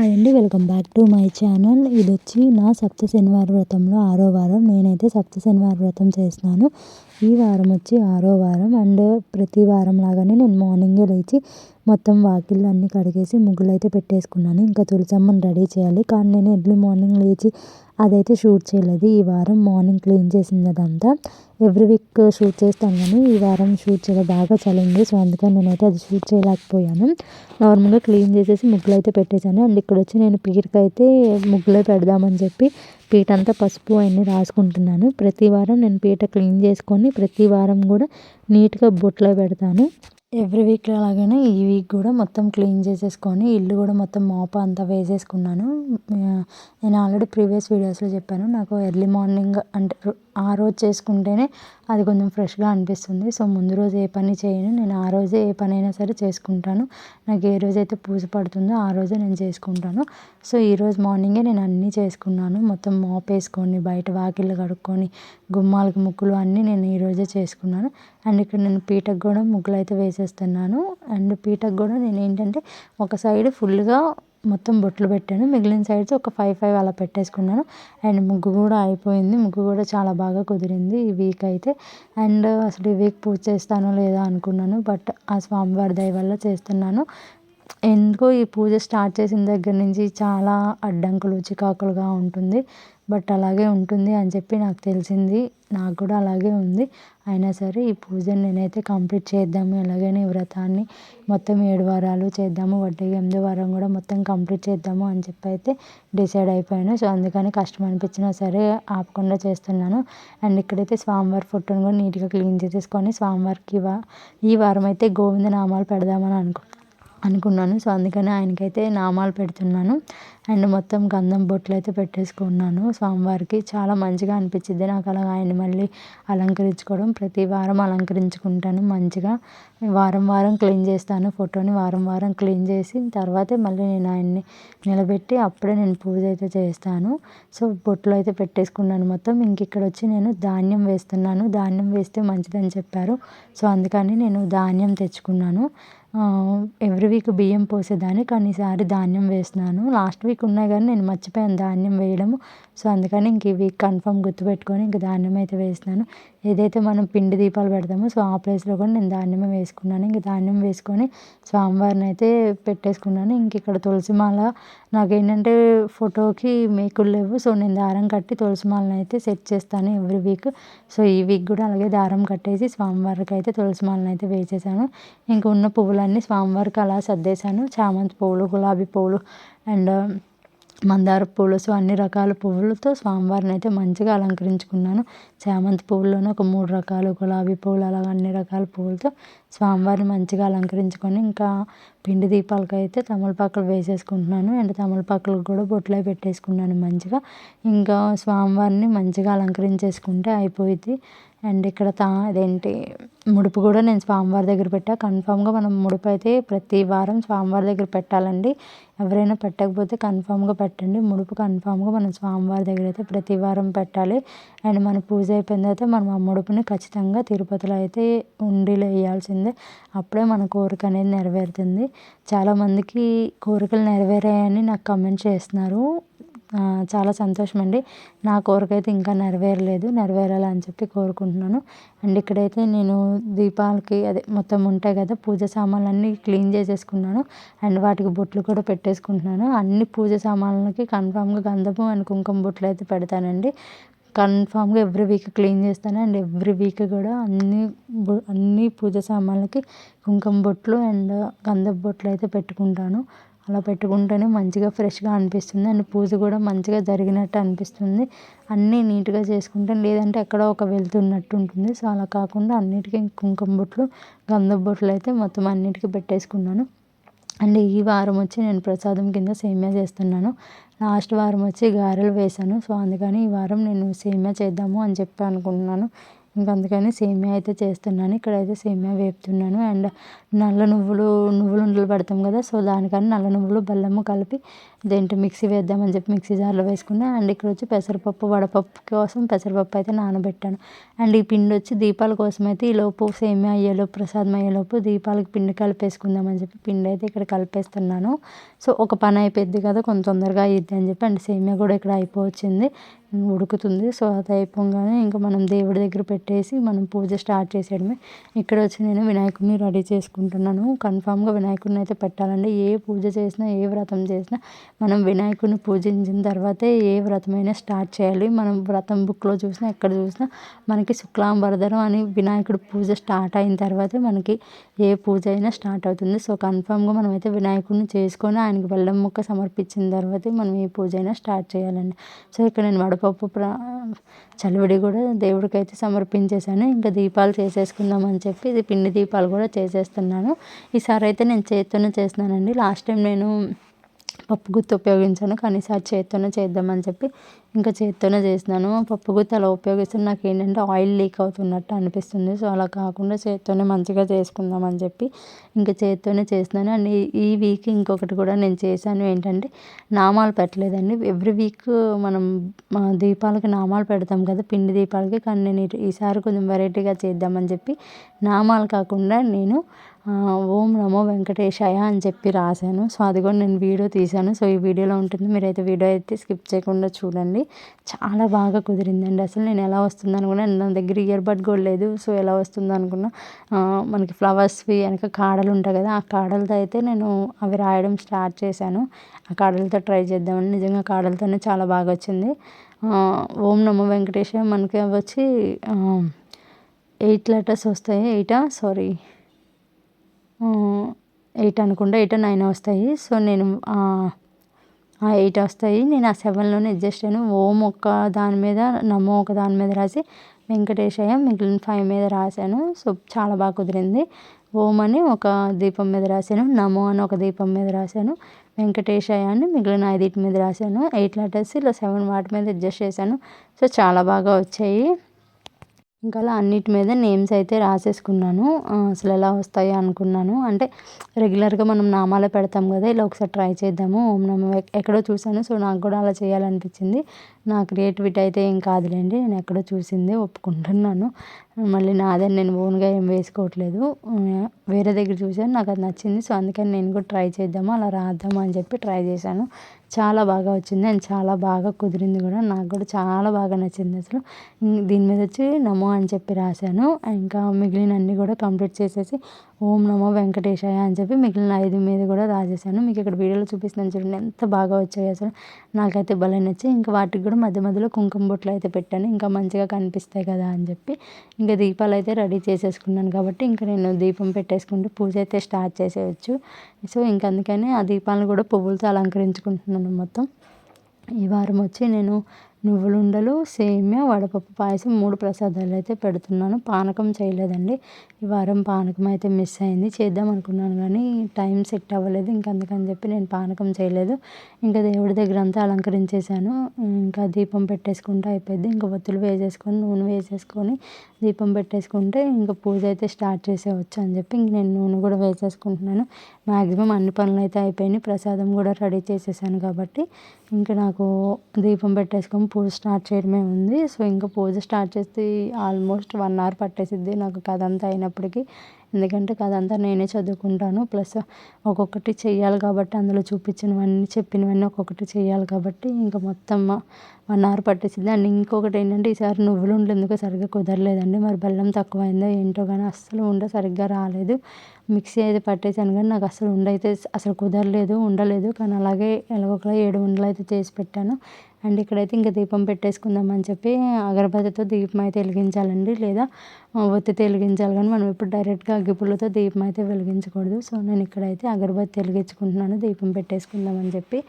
Hi అండి welcome back to my channel. ఇది వచ్చి నా సప్త శనివార వ్రతంలో ఆరో వారం. నేనైతే సప్త శనివార వ్రతం చేస్తున్నాను. ఈ వారం వచ్చి ఆరో వారం. అండ్ ప్రతి వారం లాగానే నేను మార్నింగే లేచి మొత్తం వాకిళ్ళు అన్నీ కడిగేసి ముగ్గులు అయితే పెట్టేసుకున్నాను. ఇంకా తులసమ్మని రెడీ చేయాలి. కానీ నేను ఎర్లీ మార్నింగ్ లేచి అదైతే షూట్ చేయలేదు. ఈ వారం మార్నింగ్ క్లీన్ చేసింది అదంతా ఎవ్రీ వీక్ షూట్ చేస్తాను కానీ ఈ వారం షూట్ చేయడం బాగా చలింది సో అందుకని నేనైతే అది షూట్ చేయలేకపోయాను. నార్మల్గా క్లీన్ చేసేసి ముగ్గులు అయితే పెట్టేశాను. అండ్ ఇక్కడ వచ్చి నేను పీటకైతే ముగ్గులే పెడదామని చెప్పి పీట అంతా పసుపు అన్నీ రాసుకుంటున్నాను. ప్రతి వారం నేను పీట క్లీన్ చేసుకొని ప్రతి వారం కూడా నీట్గా బొట్లో పెడతాను. ఎవ్రీ వీక్ లాగానే ఈ వీక్ కూడా మొత్తం క్లీన్ చేసేసుకొని ఇల్లు కూడా మొత్తం మోప అంతా వేసేసుకున్నాను. నేను ఆల్రెడీ ప్రీవియస్ వీడియోస్లో చెప్పాను. నాకు ఎర్లీ మార్నింగ్ అంటే ఆ రోజు చేసుకుంటేనే అది కొంచెం ఫ్రెష్గా అనిపిస్తుంది. సో ముందు రోజు ఏ పని చేయను. నేను ఆ రోజే ఏ పని అయినా సరే చేసుకుంటాను. నాకు ఏ రోజైతే పూజ పడుతుందో ఆ రోజే నేను చేసుకుంటాను. సో ఈరోజు మార్నింగే నేను అన్నీ చేసుకున్నాను. మొత్తం మోప్ వేసుకొని బయట వాకిళ్ళు కడుక్కొని గుమ్మాలకు ముగ్గులు అన్నీ నేను ఈరోజే చేసుకున్నాను. అండ్ ఇక్కడ నేను పీటకు కూడా ముగ్గులు అయితే వేసేస్తున్నాను. అండ్ పీటకు కూడా నేను ఏంటంటే ఒక సైడ్ ఫుల్గా మొత్తం బొట్లు పెట్టాను. మిగిలిన సైడ్స్ ఒక ఫైవ్ ఫైవ్ అలా పెట్టేసుకున్నాను. అండ్ ముగ్గు కూడా అయిపోయింది. ముగ్గు కూడా చాలా బాగా కుదిరింది ఈ వీక్ అయితే. అండ్ అసలు ఈ వీక్ పూజ చేస్తానో లేదా అనుకున్నాను. బట్ ఆ స్వామివారి దయ వల్ల చేస్తున్నాను. ఎందుకో ఈ పూజ స్టార్ట్ చేసిన దగ్గర నుంచి చాలా అడ్డంకులు చికాకులుగా ఉంటుంది. బట్ అలాగే ఉంటుంది అని చెప్పి నాకు తెలిసింది. నాకు కూడా అలాగే ఉంది. అయినా సరే ఈ పూజను నేనైతే కంప్లీట్ చేద్దాము. ఎలాగైనా ఈ వ్రతాన్ని మొత్తం ఏడు వారాలు చేద్దాము. వడ్డీ ఎనిమిది వారం కూడా మొత్తం కంప్లీట్ చేద్దాము అని చెప్పి అయితే డిసైడ్ అయిపోయాను. సో అందుకని కష్టం అనిపించినా సరే ఆపకుండా చేస్తున్నాను. అండ్ ఇక్కడైతే స్వామివారి ఫోటోని కూడా నీట్గా క్లీన్ చేసేసుకొని స్వామివారికి ఈ వారం అయితే గోవింద నామాలు పెడదామని అనుకుంటున్నాను. అనుకున్నాను. సో అందుకని ఆయనకైతే నామాలు పెడుతున్నాను. అండ్ మొత్తం గంధం బొట్లు అయితే పెట్టేసుకున్నాను. స్వామివారికి చాలా మంచిగా అనిపించింది నాకు అలా ఆయన మళ్ళీ అలంకరించుకోవడం. ప్రతి వారం అలంకరించుకుంటాను మంచిగా. వారం వారం క్లీన్ చేస్తాను ఫోటోని. వారం వారం క్లీన్ చేసి తర్వాతే మళ్ళీ నేను ఆయన్ని నిలబెట్టి అప్పుడే నేను పూజ అయితే చేస్తాను. సో బొట్లు అయితే పెట్టేసుకున్నాను మొత్తం. ఇంక ఇక్కడ వచ్చి నేను ధాన్యం వేస్తున్నాను. ధాన్యం వేస్తే మంచిదని చెప్పారు. సో అందుకని నేను ధాన్యం తెచ్చుకున్నాను. ఎవ్రీ వీక్ బియ్యం పోసేదాన్ని కానీ ఈసారి ధాన్యం వేస్తున్నాను. లాస్ట్ వీక్ ఉన్నాయి కానీ నేను మర్చిపోయాను ధాన్యం వేయడము. సో అందుకని ఇంక ఈ వీక్ కన్ఫర్మ్ గుర్తుపెట్టుకొని ఇంక ధాన్యం అయితే వేస్తున్నాను. ఏదైతే మనం పిండి దీపాలు పెడతామో సో ఆ ప్లేస్లో కూడా నేను ధాన్యమే వేసుకున్నాను. ఇంక ధాన్యం వేసుకొని స్వామివారిని అయితే పెట్టేసుకున్నాను. ఇంక ఇక్కడ తులసి మాల నాకేంటంటే ఫోటోకి మేకులు లేవు. సో నేను దారం కట్టి తులసిమాలను అయితే సెట్ చేస్తాను ఎవ్రీ వీక్ సో ఈ వీక్ కూడా అలాగే దారం కట్టేసి స్వామివారికి అయితే తులసిమాలను అయితే వేసేసాను. ఇంక ఉన్న పువ్వులన్నీ స్వామివారికి అలా సర్దేశాను. చామంతి పువ్వులు గులాబీ పువ్వులు అండ్ మందార పూలు సో అన్ని రకాల పువ్వులతో స్వామివారిని అయితే మంచిగా అలంకరించుకున్నాను. చామంతి పువ్వుల్లోనే ఒక మూడు రకాలు గులాబీ పువ్వులు అలాగ అన్ని రకాల పువ్వులతో స్వామివారిని మంచిగా అలంకరించుకొని ఇంకా పిండి దీపాలకు అయితే తమలపాకులు వేసేసుకుంటున్నాను. అండ్ తమలపాకులకు కూడా బొట్లు పెట్టేసుకున్నాను మంచిగా. ఇంకా స్వామివారిని మంచిగా అలంకరించేసుకుంటే అయిపోయింది అండ్ ఇక్కడ తా అదేంటి ముడుపు కూడా నేను స్వామివారి దగ్గర పెట్టా. కన్ఫామ్గా మనం ముడుపు అయితే ప్రతి వారం స్వామివారి దగ్గర పెట్టాలండి. ఎవరైనా పెట్టకపోతే కన్ఫామ్గా పెట్టండి. ముడుపు కన్ఫామ్గా మనం స్వామివారి దగ్గర అయితే ప్రతి వారం పెట్టాలి. అండ్ మన పూజ అయిపోయిన తర్వాత మనం ఆ ముడుపుని ఖచ్చితంగా తిరుపతిలో అయితే ఉండిలో వేయాల్సిందే అప్పుడే మన కోరిక అనేది నెరవేరుతుంది. చాలామందికి కోరికలు నెరవేరాయని నాకు కమెంట్ చేస్తున్నారు. చాలా సంతోషం అండి నా కోరిక అయితే ఇంకా నెరవేరలేదు. నెరవేరాలని చెప్పి కోరుకుంటున్నాను. అండ్ ఇక్కడైతే నేను దీపాలకి అదే మొత్తం ఉంటాయి కదా పూజ సామాన్లు అన్నీ క్లీన్ చేసేసుకున్నాను. అండ్ వాటికి బొట్లు కూడా పెట్టేసుకుంటున్నాను. అన్ని పూజ సామాన్లకి కన్ఫామ్గా గంధము అండ్ కుంకుమ బొట్లు అయితే పెడతానండి. కన్ఫామ్గా ఎవ్రీ వీక్ క్లీన్ చేస్తాను. అండ్ ఎవ్రీ వీక్ కూడా అన్ని అన్ని పూజ సామాన్లకి కుంకుమ బొట్లు అండ్ గంధపు బొట్లు అయితే పెట్టుకుంటాను. అలా పెట్టుకుంటేనే మంచిగా ఫ్రెష్గా అనిపిస్తుంది. అండ్ పూజ కూడా మంచిగా జరిగినట్టు అనిపిస్తుంది. అన్నీ నీట్గా చేసుకుంటే లేదంటే ఎక్కడో ఒక వెళ్తున్నట్టు ఉంటుంది. సో అలా కాకుండా అన్నిటికీ కుంకుమ బొట్లు గంధం బొట్లు అయితే మొత్తం అన్నిటికీ పెట్టేసుకున్నాను. అండ్ ఈ వారం వచ్చి నేను ప్రసాదం కింద సేమియా చేస్తున్నాను. లాస్ట్ వారం వచ్చి గారెలు వేశాను. సో అందుకని ఈ వారం నేను సేమియా చేద్దాము అని చెప్పి అనుకుంటున్నాను. ఇంకా అందుకని సేమియా అయితే చేస్తున్నాను. ఇక్కడైతే సేమియా వేపుతున్నాను. అండ్ నల్ల నువ్వులు నువ్వులు ఉండలు పెడతాం కదా సో దానికని నల్ల నువ్వులు బెల్లము కలిపి దేంట్లో మిక్సీ వేద్దామని చెప్పి మిక్సీ జార్లో వేసుకున్నా అండ్ ఇక్కడ వచ్చి పెసరపప్పు వడపప్పు కోసం పెసరపప్పు అయితే నానబెట్టాను. అండ్ ఈ పిండి వచ్చి దీపాల కోసం అయితే ఈలోపు సేమియా అయ్యేలోపు ప్రసాదం అయ్యేలోపు దీపాలకి పిండి కలిపేసుకుందామని చెప్పి పిండి అయితే ఇక్కడ కలిపేస్తున్నాను. సో ఒక పని అయిపోద్ది కదా కొంత తొందరగా అయ్యిద్ది అని చెప్పి అండ్ సేమియా కూడా ఇక్కడ అయిపోవచ్చింది ఉడుకుతుంది. సో అది అయిపోగానే ఇంకా మనం దేవుడి దగ్గర పెట్టేసి మనం పూజ స్టార్ట్ చేసేయడమే. ఇక్కడ వచ్చి నేను వినాయకుడిని రెడీ చేసుకుంటున్నాను. కన్ఫామ్గా వినాయకుడిని అయితే పెట్టాలండి. ఏ పూజ చేసినా ఏ వ్రతం చేసినా మనం వినాయకుడిని పూజించిన తర్వాతే ఏ వ్రతమైనా స్టార్ట్ చేయాలి. మనం వ్రతం బుక్లో చూసినా ఎక్కడ చూసినా మనకి శుక్లాంబరధరం అని వినాయకుడి పూజ స్టార్ట్ అయిన తర్వాతే మనకి ఏ పూజ అయినా స్టార్ట్ అవుతుంది. సో కన్ఫామ్గా మనమైతే వినాయకుడిని చేసుకొని ఆయనకి బెల్లం ముక్క సమర్పించిన తర్వాతే మనం ఏ పూజ అయినా స్టార్ట్ చేయాలండి. సో ఇక్కడ నేను వడపప్పు ప్రా చలివిడి కూడా దేవుడికి అయితే సమర్పించేశాను. ఇంకా దీపాలు చేసేసుకుందాం అని చెప్పి ఇది పిండి దీపాలు కూడా చేసేస్తున్నాను. ఈసారి అయితే నేను చేత్తోనే చేస్తున్నానండి. లాస్ట్ టైం నేను పప్పు గుత్తి ఉపయోగించాను కానీ సార్ చేత్తోనే చేద్దామని చెప్పి ఇంకా చేత్తోనే చేసినాను పప్పు గుత్తి అలా ఉపయోగిస్తే నాకు ఏంటంటే ఆయిల్ లీక్ అవుతున్నట్టు అనిపిస్తుంది. సో అలా కాకుండా చేత్తోనే మంచిగా చేసుకుందామని చెప్పి ఇంకా చేత్తోనే చేసినాను అండ్ ఈ వీక్ ఇంకొకటి కూడా నేను చేశాను ఏంటంటే నామాలు పెట్టలేదండి. ఎవ్రీ వీక్ మనం దీపాలకి నామాలు పెడతాం కదా పిండి దీపాలకి. కానీ నేను ఈసారి కొంచెం వెరైటీగా చేద్దామని చెప్పి నామాలు కాకుండా నేను ఓం నమో వెంకటేశాయ అని చెప్పి రాశాను. సో అది కూడా నేను వీడియో తీశాను. సో ఈ వీడియోలో ఉంటుంది. మీరైతే వీడియో అయితే స్కిప్ చేయకుండా చూడండి. చాలా బాగా కుదిరిందండి. అసలు నేను ఎలా వస్తుంది అనుకున్నా నా దగ్గర ఇయర్ బడ్ కూడా లేదు. సో ఎలా వస్తుంది అనుకున్నా మనకి ఫ్లవర్స్వి వెనక కాడలు ఉంటాయి కదా ఆ కాడలతో అయితే నేను అవి రాయడం స్టార్ట్ చేశాను. ఆ కాడలతో ట్రై చేద్దామని. నిజంగా కాడలతోనే చాలా బాగా వచ్చింది. ఓం నమో వెంకటేశ్వర మనకి వచ్చి ఎయిట్ లెటర్స్ వస్తాయి? ఎయిటా? సారీ. ఎయిట్ అనుకుంటా ఎయిట్ నైన్ వస్తాయి. సో నేను ఎయిట్ వస్తాయి. నేను ఆ సెవెన్లోనే అడ్జస్ట్ అయ్యాను. ఓం ఒక దాని మీద నమో ఒక దాని మీద రాసి వెంకటేశయ్య మిగిలిన ఫైవ్ మీద రాశాను. సో చాలా బాగా కుదిరింది. ఓం అని ఒక దీపం మీద రాశాను. నమో అని ఒక దీపం మీద రాశాను. వెంకటేశయ్య అని మిగిలిన ఐదింటి మీద రాశాను. ఎయిట్ లెటర్స్ ఇలా సెవెన్ వాటి మీద అడ్జస్ట్ చేశాను. సో చాలా బాగా వచ్చాయి. ఇంకా అలా అన్నిటి మీద నేమ్స్ అయితే రాసేసుకున్నాను. అసలు ఎలా వస్తాయి అనుకున్నాను. అంటే రెగ్యులర్గా మనం నామాలు పెడతాం కదా ఇలా ఒకసారి ట్రై చేద్దాము. ఓం నమ ఎక్కడో చూసాను సో నాకు కూడా అలా చేయాలనిపించింది. నా క్రియేటివిటీ అయితే ఏం కాదులేండి. నేను ఎక్కడో చూసింది ఒప్పుకుంటున్నాను. మళ్ళీ నాదని నేను ఓన్గా ఏం వేసుకోవట్లేదు. వేరే దగ్గర చూసాను నాకు అది నచ్చింది. సో అందుకని నేను కూడా ట్రై చేద్దాము అలా రాద్దాము అని చెప్పి ట్రై చేశాను. చాలా బాగా వచ్చింది అండ్ చాలా బాగా కుదిరింది కూడా. నాకు కూడా చాలా బాగా నచ్చింది అసలు. దీని మీద వచ్చి నమో అని చెప్పి రాశాను. ఇంకా మిగిలిన అన్నీ కూడా కంప్లీట్ చేసేసి ఓం నమో వెంకటేశాయ అని చెప్పి మిగిలిన ఐదు మీద కూడా రాసేసాను. మీకు ఇక్కడ వీడియోలో చూపిస్తున్నాను చూడండి ఎంత బాగా వచ్చాయి అసలు. నాకైతే భలే నచ్చి ఇంకా వాటికి కూడా మధ్య మధ్యలో కుంకుమ బొట్లు అయితే పెట్టాను. ఇంకా మంచిగా కనిపిస్తాయి కదా అని చెప్పి. ఇంకా దీపాలు అయితే రెడీ చేసేసుకున్నాను కాబట్టి ఇంకా నేను దీపం పెట్టేసుకుంటూ పూజ అయితే స్టార్ట్ చేసేయచ్చు. సో ఇంక అందుకని ఆ దీపాలను కూడా పువ్వులతో అలంకరించుకుంటున్నాను మొత్తం. ఈ వారం వచ్చి నేను నువ్వులుండలు సేమ్యా వడపప్పు పాయసం మూడు ప్రసాదాలు అయితే పెడుతున్నాను. పానకం చేయలేదండి. ఈ వారం పానకం అయితే మిస్ అయింది. చేద్దాం అనుకున్నాను కానీ టైం సెట్ అవ్వలేదు. ఇంకా అందుకని చెప్పి నేను పానకం చేయలేదు. ఇంకా దేవుడి దగ్గర అంతా అలంకరించేసాను ఇంకా దీపం పెట్టేసుకుంటే అయిపోయింది. ఇంకా ఒత్తులు వేసేసుకొని నూనె వేసేసుకొని దీపం పెట్టేసుకుంటే ఇంకా పూజ అయితే స్టార్ట్ చేసేవచ్చు అని చెప్పి ఇంక నేను నూనె కూడా వేసేసుకుంటున్నాను. మ్యాక్సిమం అన్ని పనులు అయితే అయిపోయినాయి. ప్రసాదం కూడా రెడీ చేసేసాను కాబట్టి ఇంకా నాకు దీపం పెట్టేసుకొని పూజ స్టార్ట్ చేయడమే ఉంది. సో ఇంకా పూజ స్టార్ట్ చేస్తే ఆల్మోస్ట్ వన్ అవర్ పట్టేసిద్ది నాకు కథ అంతా అయినప్పటికీ. ఎందుకంటే కథ అంతా నేనే చదువుకుంటాను. ప్లస్ ఒక్కొక్కటి చెయ్యాలి కాబట్టి అందులో చూపించినవన్నీ చెప్పినవన్నీ ఒక్కొక్కటి చెయ్యాలి కాబట్టి ఇంకా మొత్తం వన్ అవర్ పట్టేసింది అండ్ ఇంకొకటి ఏంటంటే ఈసారి నువ్వులు ఉండేందుకు సరిగ్గా కుదరలేదండి. మరి బెల్లం తక్కువైందో ఏంటో కానీ అస్సలు ఉండ సరిగ్గా రాలేదు. మిక్సీ అయితే పట్టేసాను కానీ నాకు అసలు ఉండైతే అయితే అసలు కుదరలేదు ఉండలేదు. కానీ అలాగే ఎలాగోకలా ఏడు ఉండలు అయితే చేసి పెట్టాను. అండ్ ఇక్కడైతే ఇంకా దీపం పెట్టేసుకుందామని చెప్పి అగరబత్తితో దీపం అయితే వెలిగించాలండి. లేదా ఒత్తితో వెలిగించాలి కానీ మనం ఇప్పుడు డైరెక్ట్గా అగ్గిపుల్లతో దీపం అయితే వెలిగించకూడదు. సో నేను ఇక్కడైతే అగరబత్తి వెలిగించుకుంటున్నాను. దీపం పెట్టేసుకుందామని చెప్పి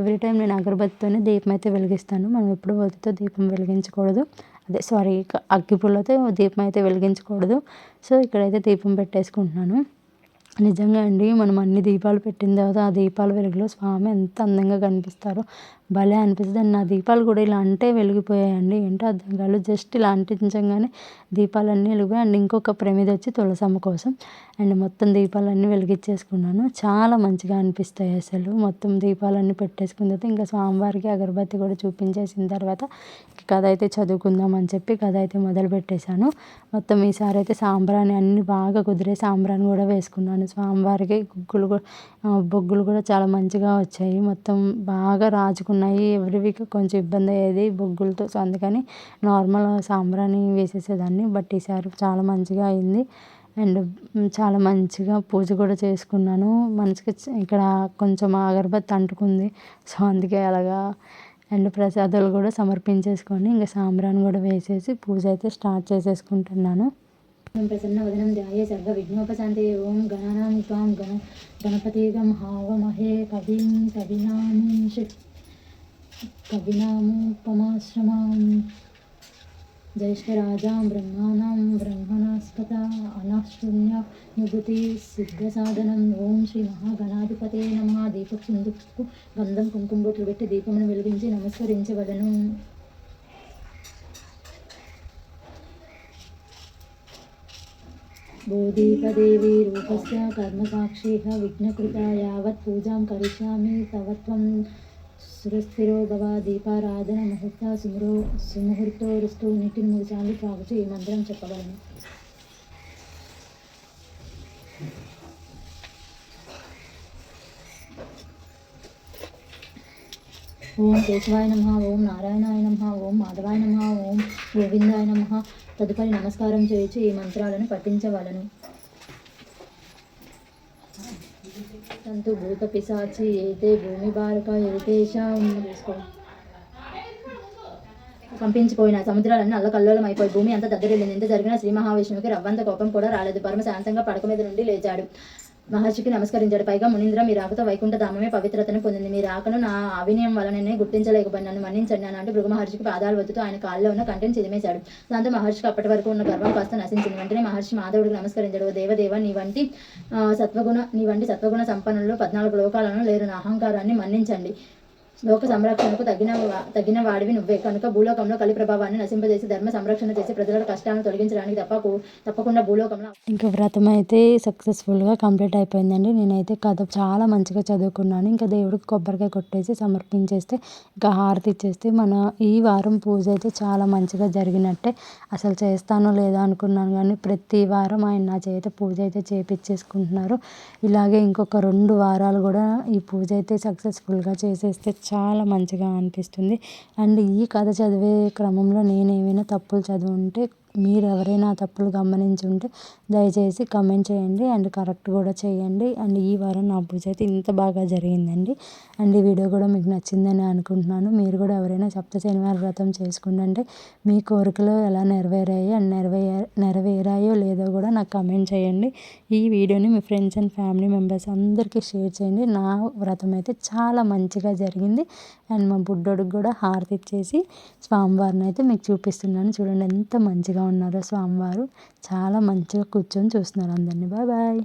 ఎవ్రీ టైం నేను అగరబత్తితోనే దీపం అయితే వెలిగిస్తాను. మనం ఎప్పుడు ఒత్తితో దీపం వెలిగించకూడదు. అదే సారీ అగ్గిపుల్లతో దీపం అయితే వెలిగించకూడదు. సో ఇక్కడైతే దీపం పెట్టేసుకుంటున్నాను. నిజంగా అండి మనం అన్ని దీపాలు పెట్టిన తర్వాత ఆ దీపాల వెలుగులో స్వామి ఎంత అందంగా కనిపిస్తారో. భలే అనిపిస్తుంది. అండ్ నా దీపాలు కూడా ఇలా అంటే వెలిగిపోయాయండి. ఏంటో అర్థం కాలేదు. జస్ట్ ఇలా అంటించగానే దీపాలన్నీ వెలిగిపోయాయి. అండ్ ఇంకొక ప్రమిద వచ్చి తులసమ్మ కోసం. అండ్ మొత్తం దీపాలన్నీ వెలిగించేసుకున్నాను. చాలా మంచిగా అనిపిస్తాయి అసలు. మొత్తం దీపాలన్నీ పెట్టేసుకున్న తర్వాత ఇంకా స్వామివారికి అగరబత్తి కూడా చూపించేసిన తర్వాత కథ అయితే చదువుకుందాం అని చెప్పి కథ అయితే మొదలు పెట్టేశాను మొత్తం ఈసారి అయితే సాంబ్రాణి అన్ని బాగా కుదిరే సాంబ్రాణి కూడా వేసుకున్నాను. స్వామివారికి గుగ్గులు కూడా బొగ్గులు కూడా చాలా మంచిగా వచ్చాయి. మొత్తం బాగా రాజుకున్నాయి. ఎవ్రీ వీక్ కొంచెం ఇబ్బంది అయ్యేది బొగ్గులతో. సో అందుకని నార్మల్ సాంబ్రాణి వేసేసేదాన్ని. బట్ ఈసారి చాలా మంచిగా అయింది. అండ్ చాలా మంచిగా పూజ కూడా చేసుకున్నాను. మనసుకి ఇక్కడ కొంచెం అగరబత్తి అంటుకుంది. సో అందుకే అలాగా. అండ్ ప్రసాదాలు కూడా సమర్పించేసుకొని ఇంకా సాంబ్రాణి కూడా వేసేసి పూజ అయితే స్టార్ట్ చేసేసుకుంటున్నాను. ప్రసన్న వదనం ధ్యాయ సర్వ విఘ్నోపశాంతి ఓం గణానాం త్వాం గణ గణపతిగం హావమహే కవిం కవినామం కవినామోపమాశ్రమాం జైష్ఠరాజాం బ్రహ్మాణం బ్రహ్మణస్పత అనశూన్య విభూతి సిద్ధసాధనం ఓం శ్రీ మహాగణాధిపతే నమ దీప సింధుకు గంధం కుంకుమ బొట్లు పెట్టి దీపమును వెలిగించి నమస్కరించవలను बोधीपदेवी रूपस्य कर्मसाक्षिः विघ्नकृता यावत् पूजां करिष्यामि तव त्वं సురస్థిరో భవ దీపారాధన ముహూర్త సుమురో సుముహూర్తో రుస్తూ నీటిని మూడు సార్లు త్రాగుతూ ఈ మంత్రం చెప్పగలను ఓం కేశవాయ నమ ఓం నారాయణాయ నమ ఓం మాధవాయ నమ ఓం గోవిందాయ నమ. తదుపరి నమస్కారం చేయొచ్చు ఈ మంత్రాలను పఠించవలను. తంతు భూత పిశాచి ఏతే భూమి బారక ఏతేషాం కంపించిపోయిన సముద్రాలన్నీ అల్లకల్లోలం అయిపోయి భూమి అంతా దగ్గరెళ్ళింది ఎంత జరిగిన శ్రీ మహావిష్ణువుకి రవ్వంత కోపం కూడా రాలేదు. పరమ శాంతంగా పడక మీద నుండి లేచాడు. మహర్షికి నమస్కరించాడు. పైగా మునీంద్ర మీ రాకతో వైకుంఠ ధామమే పవిత్రతను పొందింది. మీ రాకను నా అవినయం వలననే గుర్తించలేకపోయి నన్ను మన్నించండి అని అంటూ భృగు మహర్షికి పాదాలు వద్దుతూ ఆయన కాల్లో ఉన్న కంటిని చిదిమేశాడు. దాంతో మహర్షికి అప్పటి వరకు ఉన్న గర్వం కాస్త నశించింది. వెంటనే మహర్షి మాధవుడికి నమస్కరించాడు. దేవదేవ నీ వంటి సత్వగుణ నీ వంటి సత్వగుణ సంపన్నులు పద్నాలుగు లోకాలను లేరు. నా అహంకారాన్ని మన్నించండి. లోక సంరక్షణకు తగిన తగిన వాడివి నువ్వే. కనుక భూలోకంలో కలి ప్రభావాన్ని నశింపజేసి ధర్మ సంరక్షణ చేసి ప్రజల కష్టాలను తొలగించడానికి తప్ప తప్పకుండా భూలోకంలో ఇంకా వ్రతం అయితే సక్సెస్ఫుల్గా కంప్లీట్ అయిపోయిందండి. నేనైతే కథ చాలా మంచిగా చదువుకున్నాను. ఇంకా దేవుడికి కొబ్బరికాయ కొట్టేసి సమర్పించేస్తే ఇంకా హారతి ఇచ్చేస్తే మన ఈ వారం పూజ అయితే చాలా మంచిగా జరిగినట్టే. అసలు చేస్తానో లేదో అనుకున్నాను కానీ ప్రతి వారం ఆయన నా చేత పూజ అయితే చేపించేసుకుంటున్నారు ఇలాగే ఇంకొక రెండు వారాలు కూడా ఈ పూజ అయితే సక్సెస్ఫుల్గా చేసేస్తే చాలా మంచిగా అనిపిస్తుంది. అండ్ ఈ కథ చదివే క్రమంలో నేను ఏమైనా తప్పులు చదివి ఉంటే మీరు ఎవరైనా తప్పులు గమనించి ఉంటే దయచేసి కమెంట్ చేయండి అండ్ కరెక్ట్ కూడా చేయండి. అండ్ ఈ వారం నా పూజ అయితే ఇంత బాగా జరిగిందండి. అండ్ ఈ వీడియో కూడా మీకు నచ్చిందని అనుకుంటున్నాను. మీరు కూడా ఎవరైనా సప్త శనివారం వ్రతం చేసుకుంటే మీ కోరికలు ఎలా నెరవేరాయి అండ్ నెరవేర నెరవేరాయో లేదో కూడా నాకు కమెంట్ చేయండి. ఈ వీడియోని మీ ఫ్రెండ్స్ అండ్ ఫ్యామిలీ మెంబర్స్ అందరికీ షేర్ చేయండి. నా వ్రతం అయితే చాలా మంచిగా జరిగింది. అండ్ మా బుడ్డోడికి కూడా హారతి ఇచ్చేసి స్వామివారిని అయితే మీకు చూపిస్తున్నాను. చూడండి ఎంత మంచిగా ఉన్నారో స్వామివారు. చాలా మంచిగా కూర్చొని చూస్తున్నారు అందరినీ. Bye bye.